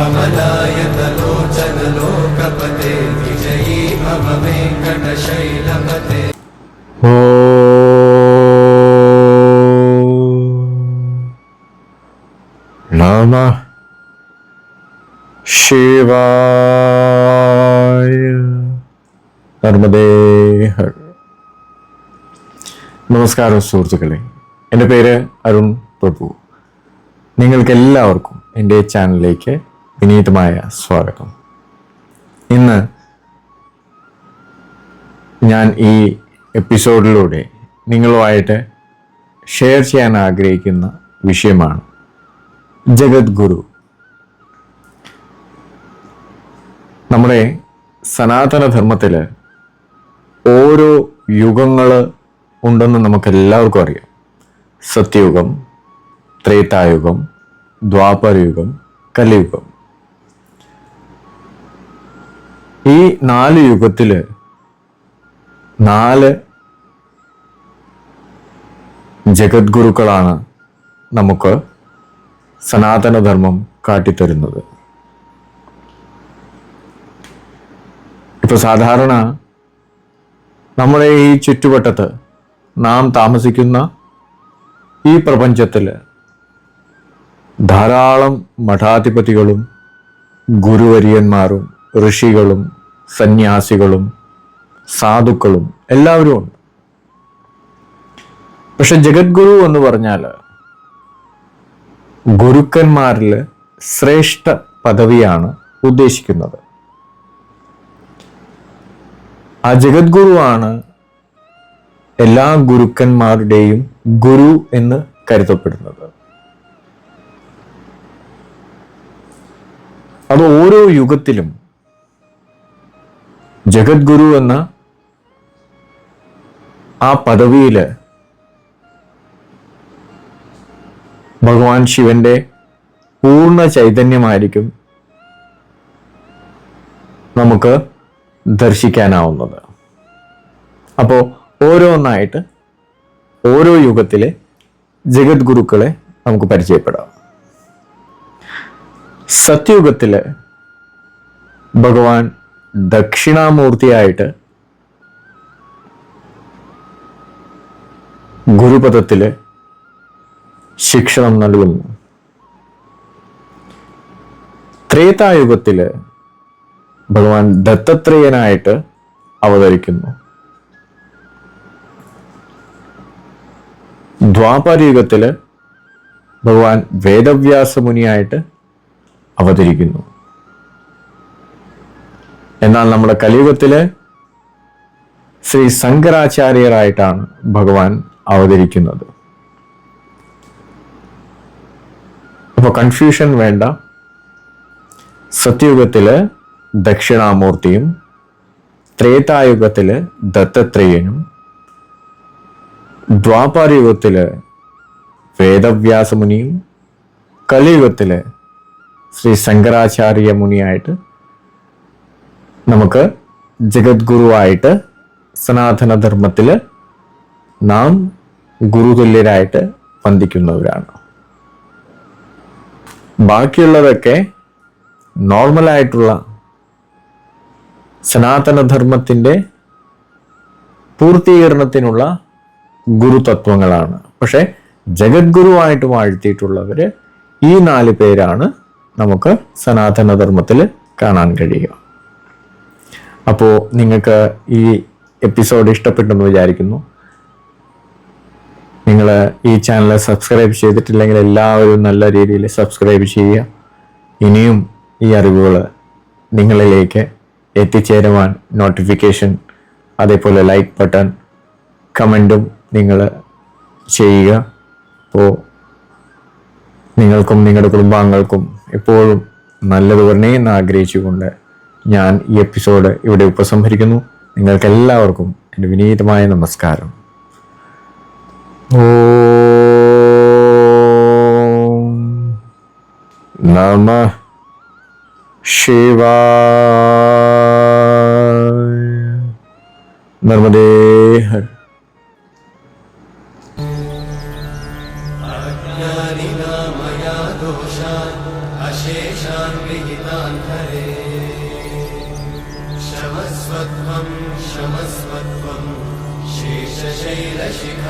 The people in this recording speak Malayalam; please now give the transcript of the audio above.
नियतारुणितातुलनीलतनो कमलायतलोचनलोकपते विजयी भव वेङ्कटशैलपते നമ ശിവായ നർമ്മദേ ഹർ നമസ്കാരം സുഹൃത്തുക്കളെ എൻ്റെ പേര് അരുൺ പ്രഭു നിങ്ങൾക്ക് എല്ലാവർക്കും എൻ്റെ ചാനലിലേക്ക് വിനീതമായ സ്വാഗതം. ഇന്ന് ഞാൻ ഈ എപ്പിസോഡിലൂടെ നിങ്ങളുമായിട്ട് ഷെയർ ചെയ്യാൻ ആഗ്രഹിക്കുന്ന വിഷയമാണ് ജഗദ്ഗുരു. നമ്മുടെ സനാതനധർമ്മത്തിൽ ഓരോ യുഗങ്ങൾ ഉണ്ടെന്ന് നമുക്കെല്ലാവർക്കും അറിയാം. സത്യയുഗം ത്രേതായുഗം ദ്വാപരയുഗം കലിയുഗം. ഈ നാല് യുഗത്തിൽ നാല് ജഗദ്ഗുരുക്കളാണ് നമുക്ക് സനാതനധർമ്മം കാട്ടിത്തരുന്നത്. ഇപ്പൊ സാധാരണ നമ്മുടെ ഈ ചുറ്റുവട്ടത്ത് നാം താമസിക്കുന്ന ഈ പ്രപഞ്ചത്തിൽ ധാരാളം മഠാധിപതികളും ഗുരുവര്യന്മാരും ഋഷികളും സന്യാസികളും സാധുക്കളും എല്ലാവരും ഉണ്ട്. പക്ഷെ ജഗദ്ഗുരു എന്ന് പറഞ്ഞാൽ ഗുരുക്കന്മാരിൽ ശ്രേഷ്ഠ പദവിയാണ് ഉദ്ദേശിക്കുന്നത്. ആ ജഗദ്ഗുരുവാണ് എല്ലാ ഗുരുക്കന്മാരുടെയും ഗുരു എന്ന് കരുതപ്പെടുന്നത്. അത് ഓരോ യുഗത്തിലും ജഗദ്ഗുരു എന്ന ആ പദവിയിൽ ഭഗവാൻ ശിവന്റെ പൂർണ ചൈതന്യമായിരിക്കും നമുക്ക് ദർശിക്കാനാവുന്നത്. അപ്പോൾ ഓരോന്നായിട്ട് ഓരോ യുഗത്തിലെ ജഗദ്ഗുരുക്കളെ നമുക്ക് പരിചയപ്പെടാം. സത്യുഗത്തിൽ ഭഗവാൻ ദക്ഷിണാമൂർത്തിയായിട്ട് ഗുരുപദത്തിൽ ശിക്ഷണം നൽകുന്നു. ത്രേതായുഗത്തിൽ ഭഗവാൻ ദത്തത്രേയനായിട്ട് അവതരിക്കുന്നു. ദ്വാപരയുഗത്തിൽ ഭഗവാൻ വേദവ്യാസ മുനിയായിട്ട് അവതരിക്കുന്നു. എന്നാൽ നമ്മുടെ കലിയുഗത്തിലെ ശ്രീ ശങ്കരാചാര്യരായിട്ടാണ് ഭഗവാൻ അവതരിക്കുന്നത്. അപ്പോൾ കൺഫ്യൂഷൻ വേണ്ട. സത്യുഗത്തിൽ ദക്ഷിണാമൂർത്തിയും ത്രേതായുഗത്തിൽ ദത്തത്രേയനും ദ്വാപാരയുഗത്തിൽ വേദവ്യാസമുനിയും കലിയുഗത്തിൽ ശ്രീ ശങ്കരാചാര്യ മുനിയായിട്ട് നമുക്ക് ജഗദ്ഗുരുവായിട്ട് സനാതനധർമ്മത്തിൽ നാം ഗുരുതുല്യരായിട്ട് വന്ദിക്കുന്നവരാണ്. ബാക്കിയുള്ളതൊക്കെ നോർമലായിട്ടുള്ള സനാതനധർമ്മത്തിന്റെ പൂർത്തീകരണത്തിനുള്ള ഗുരുതത്വങ്ങളാണ്. പക്ഷേ ജഗദ്ഗുരുവായിട്ട് വാഴ്ത്തിയിട്ടുള്ളവർ ഈ നാല് പേരാണ് നമുക്ക് സനാതനധർമ്മത്തിൽ കാണാൻ കഴിയുക. അപ്പോൾ നിങ്ങൾക്ക് ഈ എപ്പിസോഡ് ഇഷ്ടപ്പെട്ടെന്ന് വിചാരിക്കുന്നു. നിങ്ങൾ ഈ ചാനൽ സബ്സ്ക്രൈബ് ചെയ്തിട്ടില്ലെങ്കിൽ എല്ലാവരും നല്ല രീതിയിൽ സബ്സ്ക്രൈബ് ചെയ്യുക. ഇനിയും ഈ അറിവുകൾ നിങ്ങളിലേക്ക് എത്തിച്ചേരുവാൻ നോട്ടിഫിക്കേഷൻ അതേപോലെ ലൈക്ക് ബട്ടൺ കമന്റും നിങ്ങൾ ചെയ്യുക. അപ്പോൾ നിങ്ങൾക്കും നിങ്ങളുടെ കുടുംബാംഗങ്ങൾക്കും എപ്പോഴും നല്ലത് വരണേ എന്ന് ആഗ്രഹിച്ചുകൊണ്ട് ഞാൻ ഈ എപ്പിസോഡ് ഇവിടെ ഉപസംഹരിക്കുന്നു. നിങ്ങൾക്കെല്ലാവർക്കും എന്റെ വിനീതമായ നമസ്കാരം. ഓ നമ ശിവ നർമ്മദേ ഹര. क्षमस्वत्वं क्षमस्वत्वं शेषशैलशिखामणे